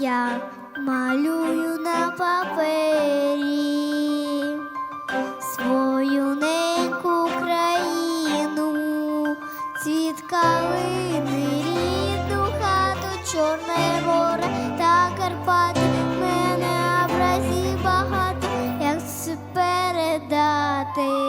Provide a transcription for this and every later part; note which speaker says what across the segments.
Speaker 1: я малюю на папері свою неньку країну, цвіт калини, рідну хату, чорне море та Карпати. Мене образів багато, як все передати.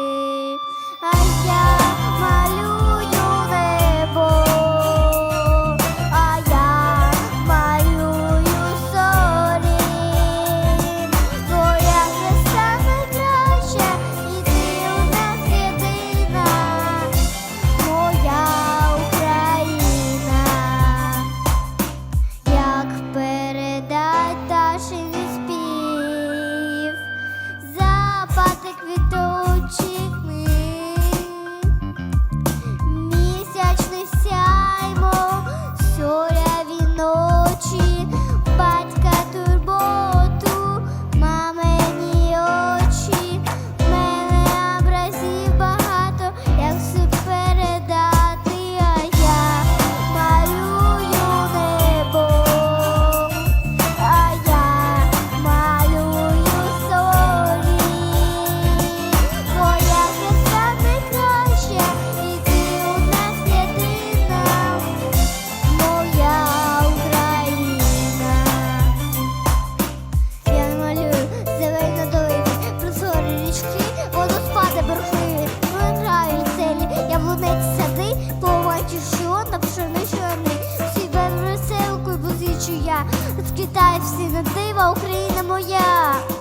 Speaker 1: Вітають всі на дива, Україна моя.